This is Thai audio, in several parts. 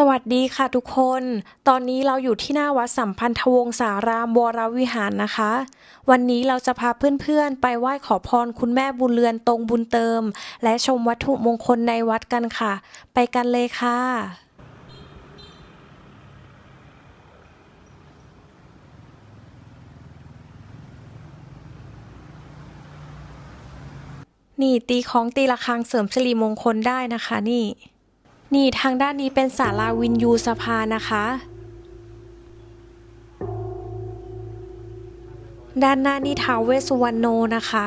สวัสดีค่ะทุกคน ตอนนี้เราอยู่ที่หน้าวัดสัมพันธวงศารามวรวิหารนะคะ วันนี้เราจะพาเพื่อนๆ ไปไหว้ขอพรคุณแม่บุญเรือนตรงบุญเติม และชมวัตถุมงคลในวัดกันค่ะ ไปกันเลยค่ะนี่ตีของตีระฆังเสริมสิริมงคลได้นะคะนี่ นี่ทางด้านนี้เป็นศาลาวินยูสภานะคะ ด้านหน้านี่ท้าวเวสสุวรรณโนนะคะ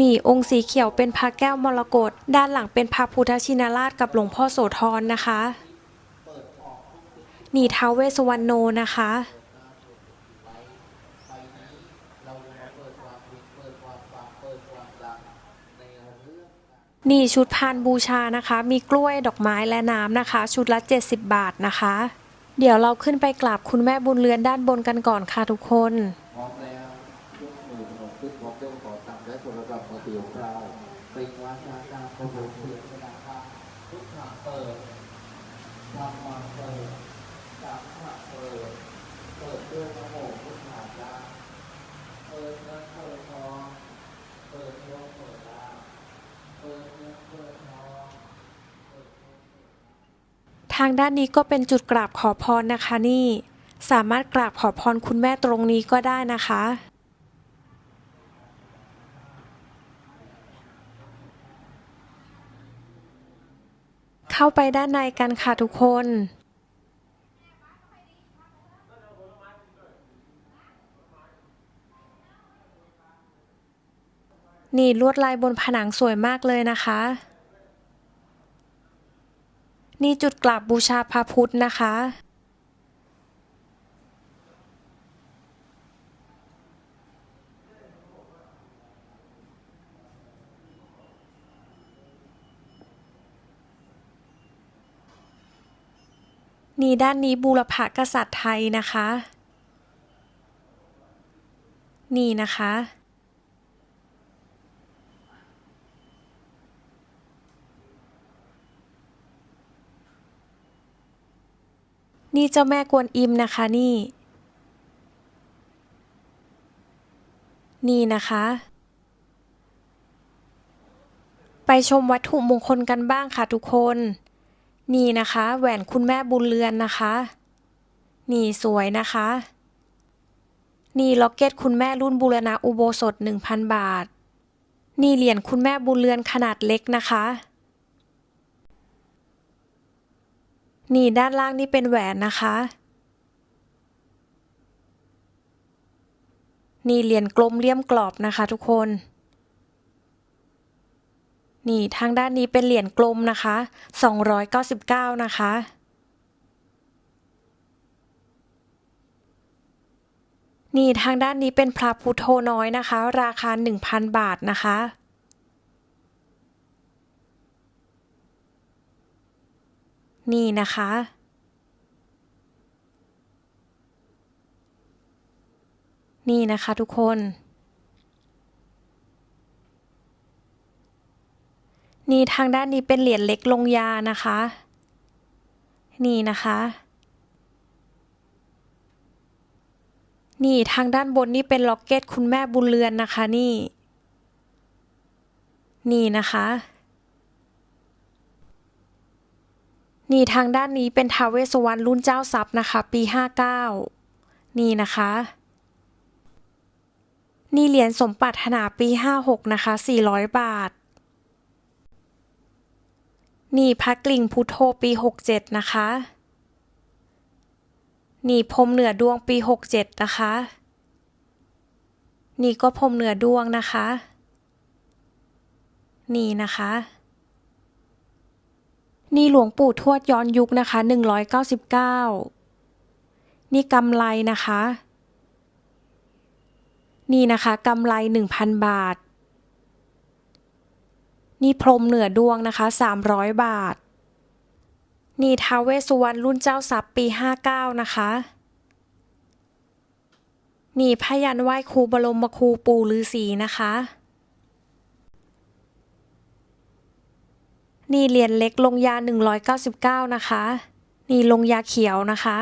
นี่องค์สีเขียวเป็นพระแก้วมรกตด้านหลังเป็นพระพุทธชินราชกับหลวงพ่อโสธรนะคะ นี่ท้าวเวสสุวรรณโนนะคะ นี่ชุดพานบูชานะคะ มีกล้วยดอกไม้และน้ำนะคะ ชุดละ 70 บาทนะคะ เดี๋ยวเราขึ้นไปกราบคุณแม่บุญเรือนด้านบนกันก่อนค่ะทุกคนพร้อมแล้วยกมือพนมขึ้นพร้อมยกขอตังและโทรศัพท์มือถือของเราปริงวาจาตามประโยชน์เสียงนะครับทุกทาเปิดธรรมะเปิดสังฆะเปิด เปิดด้วยนะโมพุทธาจาเปิดเงินเปิดทองเปิดโยมเปิดลาภเปิดเงินเปิดทองเปิดโยมเปิด ทางด้านนี้ก็เป็นจุดกราบขอพรนะคะนี่ สามารถกราบขอพรคุณแม่ตรงนี้ก็ได้นะคะเข้าไปด้านในกันค่ะทุกคน นี่ลวดลายบนผนังสวยมากเลยนะคะ นี่จุดกราบบูชาพระพุทธนะคะ นี่ด้านนี้บูรพกษัตริย์ไทยนะคะ นี่นะคะ นี่เจ้าแม่กวนอิมนะคะนี่ นี่นะคะ ไปชมวัตถุมงคลกันบ้างค่ะทุกคน นี่นะคะ แหวนคุณแม่บุญเรือนนะคะ นี่สวยนะคะ นี่ล็อกเก็ตคุณแม่รุ่นบูรณะอุโบสถ 1,000 บาท นี่เหรียญคุณแม่บุญเรือนขนาดเล็กนะคะ นี่ด้านล่างนี่เป็นแหวนนะคะ นี่เหรียญกลมเลี่ยมกรอบนะคะทุกคน นี่ทางด้านนี้เป็นเหรียญกลมนะคะ 299 นะคะ นี่ทางด้านนี้เป็นพระพุทโธน้อยนะคะ ราคา 1,000 บาทนะคะ นี่นะคะ นี่นะคะทุกคน นี่ทางด้านนี้เป็นเหรียญเล็กลงยานะคะ นี่นะคะ นี่ทางด้านบนนี่เป็นล็อกเก็ตคุณแม่บุญเรือนนะคะนี่ นี่นะคะ นี่ทางด้านนี้เป็นทาวเวสวรรณรุ่นเจ้าทรัพย์นะคะ ปี 59 นี่นะคะ นี่เหรียญสมปรารถนาปี 56 นะคะ 400 บาท นี่พระกลิ่งพุทโธปี 67 นะคะ นี่พรมเหนือดวงปี 67 นะคะ นี่ก็พรมเหนือดวงนะคะ นี่นะคะ นี่หลวงปู่ทวดย้อนยุคนะคะ 199 นี่กำไรนะคะ นี่นะคะกำไร 1,000 บาท นี่พรมเหนือดวงนะคะ 300 บาท นี่ท้าเวสสุวรรณรุ่นเจ้าทรัพย์ปี 59 นะคะ นี่พยันไหว้ครูบรมครูปู่ฤาษีนะคะ นี่เหรียญเล็กลงยา 199 นะคะ นี่ลงยาเขียวนะคะ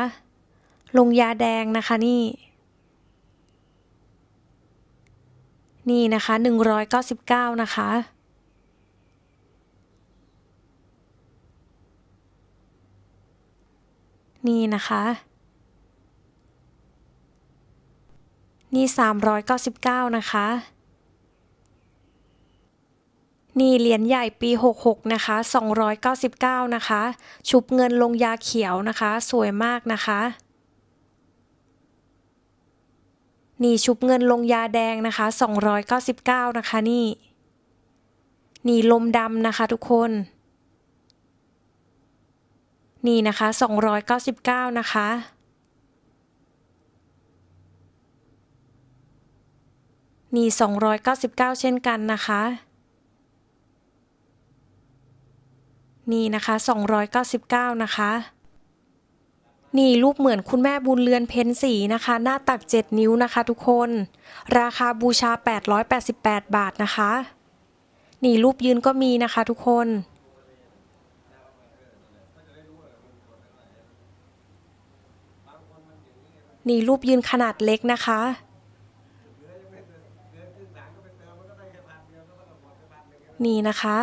ลงยาแดงนะคะนี่ นี่นะคะ 199 นะคะนี่นะคะ นี่ 399 นะคะ นี่เหรียญใหญ่ปี 66 นะคะ 299 นะคะ ชุบเงินลงยาเขียวนะคะ สวยมากนะคะ นี่ชุบเงินลงยาแดงนะคะ 299 นะคะนี่ นี่ลมดำนะคะทุกคน นี่นะคะ 299 นะคะนี่ 299 เช่นกันนะคะ นี่นะคะ 299 นะคะ นี่รูปเหมือนคุณแม่บุญเรือนเพ้นสีนะคะ หน้าตัก 7 นิ้วนะคะ ทุกคน ราคาบูชา 888 บาทนะคะ นี่รูปยืนก็มีนะคะทุกคนนี่รูปยืนขนาดเล็กนะคะ นี่นะคะ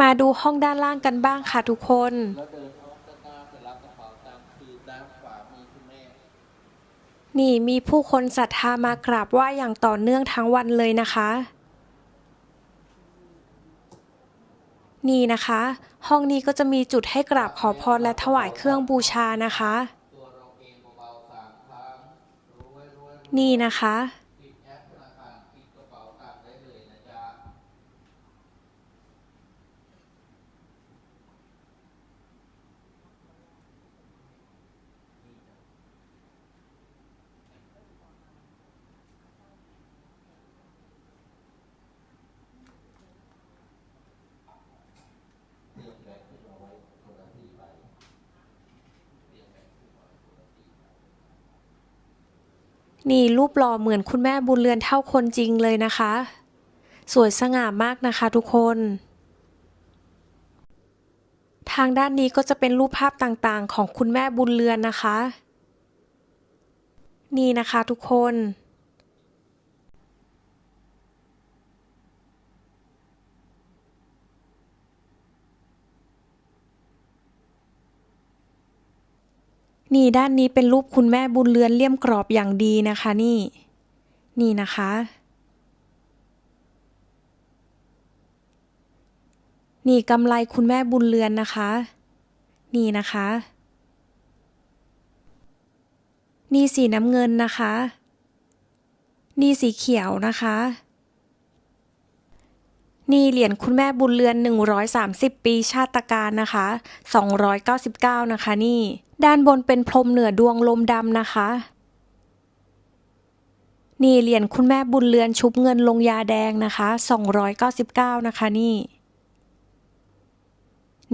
มาดูห้องด้านล่างกันบ้างค่ะทุกคน แล้วเดินออกด้านหน้าไปรับกระเป๋าตังค์คือด้านขวามีคุณแม่ นี่มีผู้คนศรัทธามากราบไหว้อย่างต่อเนื่องทั้งวันเลยนะคะ นี่นะคะ ห้องนี้ก็จะมีจุดให้กราบขอพรและถวายเครื่องบูชานะคะ ตัวเราเองเบาๆสามครั้งรวยรวยนี่นะคะ ปิดแอปธนาคารปิดกระเป๋าตังค์ได้เลยนะจ๊ะ นี่รูปหล่อเหมือนคุณแม่บุญเรือนเท่าคนจริงเลยนะคะ สวยสง่ามากนะคะทุกคน ทางด้านนี้ก็จะเป็นรูปภาพต่างๆ ของคุณแม่บุญเรือนนะคะ นี่นะคะทุกคน นี่ด้านนี้เป็นรูปคุณแม่บุญเรือนเลี่ยมกรอบอย่างดีนะคะนี่ นี่นะคะ นี่กำไรคุณแม่บุญเรือนนะคะ นี่นะคะ นี่สีน้ำเงินนะคะ นี่สีเขียวนะคะ นี่เหรียญคุณแม่บุญเรือน 130 ปีชาติการนะคะ 299 นะคะนี่ ด้านบนเป็นพรมเหนือดวงลมดำนะคะ นี่เหรียญคุณแม่บุญเรือนชุบเงินลงยาแดงนะคะ 299 นะคะนี่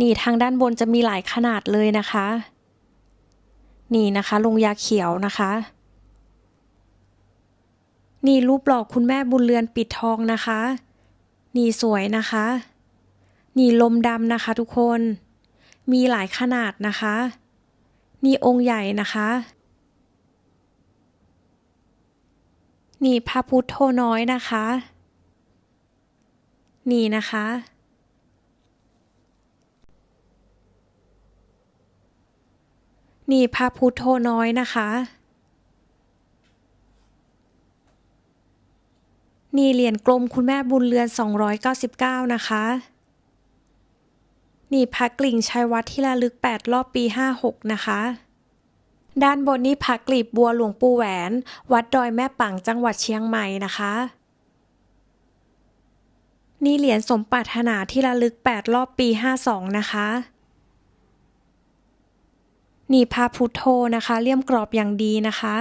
นี่ทางด้านบนจะมีหลายขนาดเลยนะคะ นี่นะคะ ลงยาเขียวนะคะนี่รูปหล่อคุณแม่บุญเรือนปิดทองนะคะ นี่สวยนะคะนี่ลมดำนะคะทุกคน มีหลายขนาดนะคะนี่องค์ใหญ่นะคะนี่พระพุทธโธน้อยนะคะนี่นะคะนี่พระพุทธโธน้อยนะคะ นี่เหรียญกลมคุณแม่บุญเรือน 299 นะคะ นี่พระกลิ่งชัยวัดที่ระลึก 8 รอบปี 56 นะคะ ด้านบนนี่พระกลีบบัวหลวงปู่แหวน วัดดอยแม่ปังจังหวัดเชียงใหม่นะคะ นี่เหรียญสมปรารถนาที่ระลึก 8 รอบปี 52 นะคะนี่พระพุทโธนะคะเลี่ยมกรอบอย่างดีนะคะ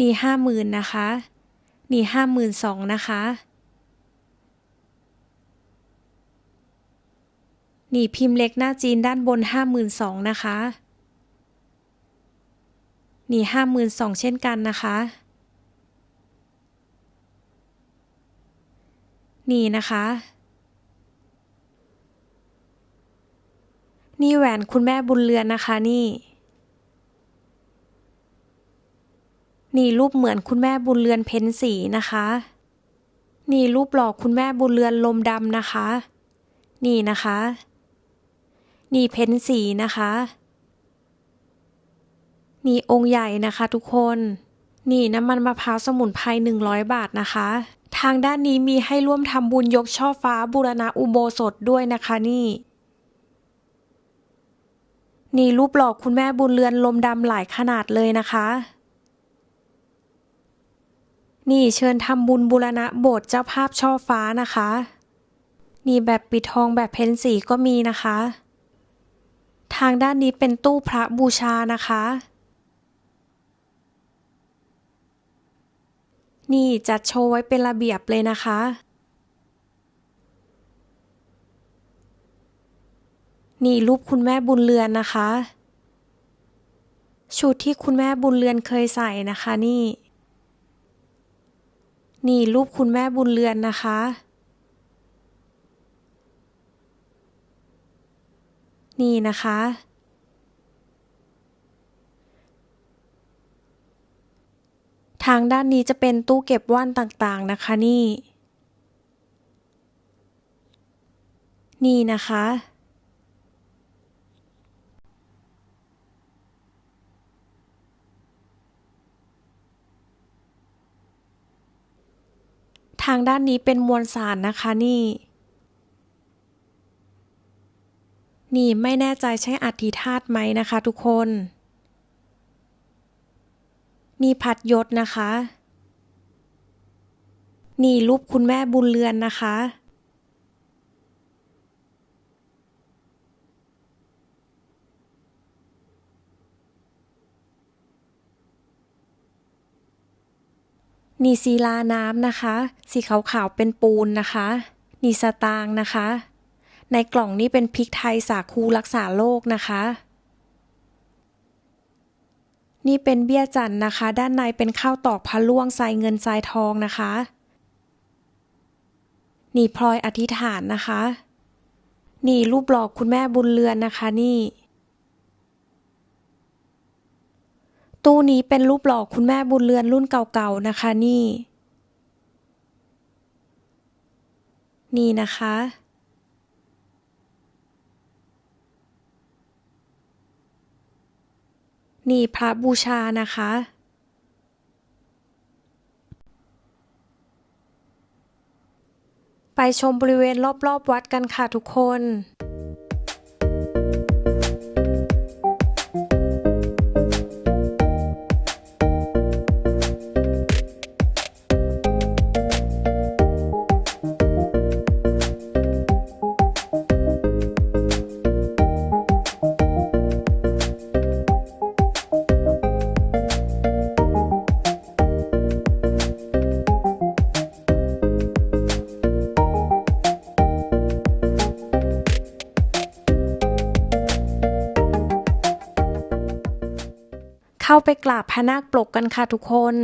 นี่ห้าหมื่นนะคะ นี่ห้าหมื่นสองนะคะนี่พิมพ์เล็กหน้าจีนด้านบนห้าหมื่นสองนะคะนี่ห้าหมื่นสองเช่นกันนะคะนี่นะคะ นี่แหวนคุณแม่บุญเรือนนะคะนี่ นี่รูปเหมือนคุณแม่บุญเรือนเพ้นสีนะคะ นี่รูปหล่อคุณแม่บุญเรือนลมดำนะคะ นี่นะคะ นี่เพ้นสีนะคะ นี่องค์ใหญ่นะคะทุกคน นี่น้ำมันมะพร้าวสมุนไพร100 บาทนะคะ ทางด้านนี้มีให้ร่วมทำบุญยกช่อฟ้าบูรณะอุโบสถด้วยนะคะนี่นี่รูปหล่อคุณแม่บุญเรือนลมดำหลายขนาดเลยนะคะ นี่เชิญทำบุญบูรณะโบสถ์เจ้าภาพช่อฟ้านะคะ นี่แบบปิดทองแบบเพ้นสีก็มีนะคะ ทางด้านนี้เป็นตู้พระบูชานะคะ นี่จัดโชว์ไว้เป็นระเบียบเลยนะคะ นี่รูปคุณแม่บุญเรือนนะคะ ชุดที่คุณแม่บุญเรือนเคยใส่นะคะนี่ นี่รูปคุณแม่บุญเรือนนะคะ นี่นะคะ ทางด้านนี้จะเป็นตู้เก็บว่านต่างๆนะคะนี่ นี่นะคะ ทางด้านนี้เป็นมวลสารนะคะนี่ นี่ไม่แน่ใจใช้อัฐิธาตุไหมนะคะทุกคน นี่พัดยศนะคะ นี่รูปคุณแม่บุญเรือนนะคะ นี่ศิลาน้ำนะคะ สีขาวๆเป็นปูนนะคะ นี่สตางค์นะคะ ในกล่องนี้เป็นพริกไทยสาคูรักษาโรคนะคะ นี่เป็นเบี้ยจันทร์นะคะ ด้านในเป็นข้าวตอกพะล่วงทรายเงินทรายทองนะคะ นี่พลอยอธิษฐานนะคะ นี่รูปหล่อคุณแม่บุญเรือนนะคะนี่ ตู้นี้เป็นรูปหล่อคุณแม่บุญเรือนรุ่นเก่าๆนะคะนี่ นี่นะคะ นี่พระบูชานะคะ ไปชมบริเวณรอบๆวัดกันค่ะทุกคน ไปกราบพระนาคปลกกันค่ะทุกคน